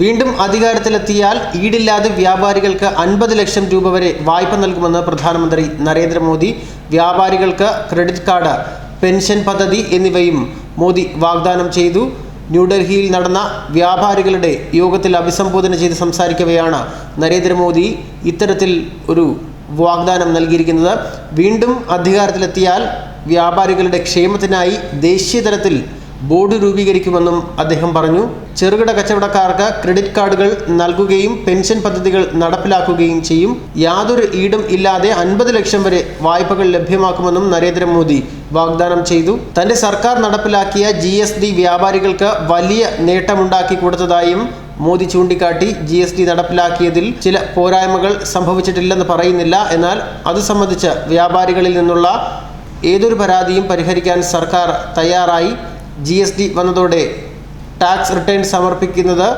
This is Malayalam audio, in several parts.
വീണ്ടും അധികാരത്തിലെത്തിയാൽ ഈടില്ലാതെ വ്യാപാരികൾക്ക് അൻപത് ലക്ഷം രൂപ വരെ വായ്പ നൽകുമെന്ന് പ്രധാനമന്ത്രി നരേന്ദ്രമോദി. വ്യാപാരികൾക്ക് ക്രെഡിറ്റ് കാർഡ് പെൻഷൻ പദ്ധതി എന്നിവയും മോദി വാഗ്ദാനം ചെയ്തു. ന്യൂഡൽഹിയിൽ നടന്ന വ്യാപാരികളുടെ യോഗത്തിൽ അഭിസംബോധന ചെയ്ത് സംസാരിക്കവെയാണ് നരേന്ദ്രമോദി ഇത്തരത്തിൽ ഒരു വാഗ്ദാനം നൽകിയിരിക്കുന്നത്. വീണ്ടും അധികാരത്തിലെത്തിയാൽ വ്യാപാരികളുടെ ക്ഷേമത്തിനായി ദേശീയ തലത്തിൽ ബോർഡ് രൂപീകരിക്കുമെന്നും അദ്ദേഹം പറഞ്ഞു. ചെറുകിട കച്ചവടക്കാർക്ക് ക്രെഡിറ്റ് കാർഡുകൾ നൽകുകയും പെൻഷൻ പദ്ധതികൾ നടപ്പിലാക്കുകയും ചെയ്യും. യാതൊരു ഈടും ഇല്ലാതെ അൻപത് ലക്ഷം വരെ വായ്പകൾ ലഭ്യമാക്കുമെന്നും നരേന്ദ്രമോദി വാഗ്ദാനം ചെയ്തു. തന്റെ സർക്കാർ നടപ്പിലാക്കിയ ജി എസ് ഡി വ്യാപാരികൾക്ക് വലിയ നേട്ടമുണ്ടാക്കി കൊടുത്തതായും മോദി ചൂണ്ടിക്കാട്ടി ജി എസ് ഡി നടപ്പിലാക്കിയതിൽ ചില പോരായ്മകൾ സംഭവിച്ചിട്ടില്ലെന്ന് പറയുന്നില്ല. എന്നാൽ അത് സംബന്ധിച്ച് വ്യാപാരികളിൽ നിന്നുള്ള ഏതൊരു പരാതിയും പരിഹരിക്കാൻ സർക്കാർ തയ്യാറായി. ജി എസ് ടി വന്നതോടെ ടാക്സ് റിട്ടേൺ സമർപ്പിക്കുന്നത്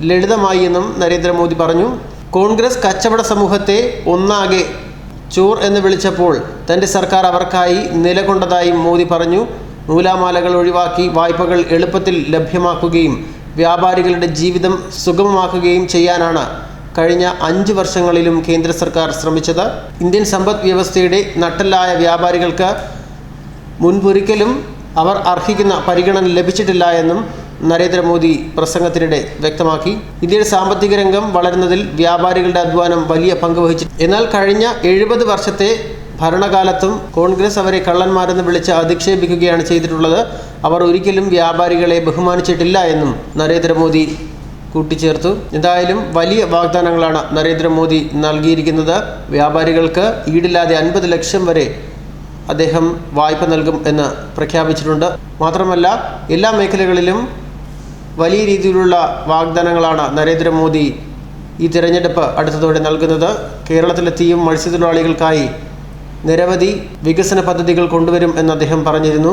ലളിതമായി എന്നും നരേന്ദ്രമോദി പറഞ്ഞു. കോൺഗ്രസ് കച്ചവട സമൂഹത്തെ ഒന്നാകെ ചോർ എന്ന് വിളിച്ചപ്പോൾ തന്റെ സർക്കാർ അവർക്കായി നിലകൊണ്ടതായും മോദി പറഞ്ഞു. നൂലാമാലകൾ ഒഴിവാക്കി വായ്പകൾ എളുപ്പത്തിൽ ലഭ്യമാക്കുകയും വ്യാപാരികളുടെ ജീവിതം സുഗമമാക്കുകയും ചെയ്യാനാണ് കഴിഞ്ഞ അഞ്ച് വർഷങ്ങളിലും കേന്ദ്ര സർക്കാർ ശ്രമിച്ചത്. ഇന്ത്യൻ സമ്പദ് വ്യവസ്ഥയുടെ നട്ടലായ വ്യാപാരികൾക്ക് മുൻപൊരിക്കലും അവർ അർഹിക്കുന്ന പരിഗണന ലഭിച്ചിട്ടില്ല എന്നും നരേന്ദ്രമോദി പ്രസംഗത്തിനിടെ വ്യക്തമാക്കി. ഇന്ത്യയുടെ സാമ്പത്തിക രംഗം വളരുന്നതിൽ വ്യാപാരികളുടെ അധ്വാനം വലിയ പങ്ക് വഹിച്ചു. എന്നാൽ കഴിഞ്ഞ എഴുപത് വർഷത്തെ ഭരണകാലത്തും കോൺഗ്രസ് അവരെ കള്ളന്മാരെന്ന് വിളിച്ച് അധിക്ഷേപിക്കുകയാണ് ചെയ്തിട്ടുള്ളത്. അവർ ഒരിക്കലും വ്യാപാരികളെ ബഹുമാനിച്ചിട്ടില്ല എന്നും നരേന്ദ്രമോദി കൂട്ടിച്ചേർത്തു. എന്തായാലും വലിയ വാഗ്ദാനങ്ങളാണ് നരേന്ദ്രമോദി നൽകിയിരിക്കുന്നത്. വ്യാപാരികൾക്ക് ഈടില്ലാതെ അൻപത് ലക്ഷം വരെ അദ്ദേഹം വായ്പ നൽകും എന്ന് പ്രഖ്യാപിച്ചിട്ടുണ്ട്. മാത്രമല്ല എല്ലാ മേഖലകളിലും വലിയ രീതിയിലുള്ള വാഗ്ദാനങ്ങളാണ് നരേന്ദ്രമോദി ഈ തിരഞ്ഞെടുപ്പ് അടുത്തതോടെ നൽകുന്നത്. കേരളത്തിലെത്തിയും മത്സ്യത്തൊഴിലാളികൾക്കായി നിരവധി വികസന പദ്ധതികൾ കൊണ്ടുവരും എന്ന് അദ്ദേഹം പറഞ്ഞിരുന്നു.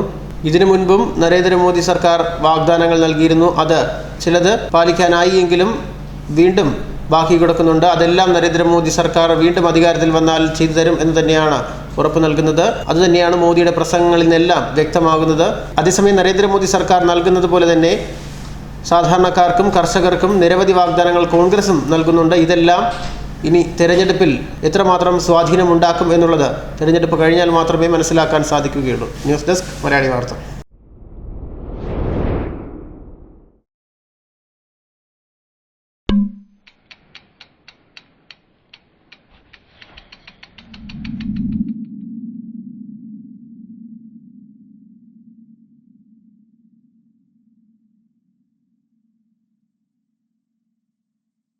ഇതിനു മുൻപും നരേന്ദ്രമോദി സർക്കാർ വാഗ്ദാനങ്ങൾ നൽകിയിരുന്നു. അത് ചിലത് പാലിക്കാനായി എങ്കിലും വീണ്ടും ബാക്കി കിടക്കുന്നുണ്ട്. അതെല്ലാം നരേന്ദ്രമോദി സർക്കാർ വീണ്ടും അധികാരത്തിൽ വന്നാൽ ചെയ്തു തരും എന്ന് തന്നെയാണ് ഉറപ്പ് നൽകുന്നത്. അതുതന്നെയാണ് മോദിയുടെ പ്രസംഗങ്ങളിൽ നിന്നെല്ലാം വ്യക്തമാകുന്നത്. അതേസമയം നരേന്ദ്രമോദി സർക്കാർ നൽകുന്നത് പോലെ തന്നെ സാധാരണക്കാർക്കും കർഷകർക്കും നിരവധി വാഗ്ദാനങ്ങൾ കോൺഗ്രസും നൽകുന്നുണ്ട്. ഇതെല്ലാം ഇനി തെരഞ്ഞെടുപ്പിൽ എത്രമാത്രം സ്വാധീനമുണ്ടാക്കും എന്നുള്ളത് തെരഞ്ഞെടുപ്പ് കഴിഞ്ഞാൽ മാത്രമേ മനസ്സിലാക്കാൻ സാധിക്കുകയുള്ളൂ. ന്യൂസ് ഡെസ്ക് മലയാളി വാർത്ത.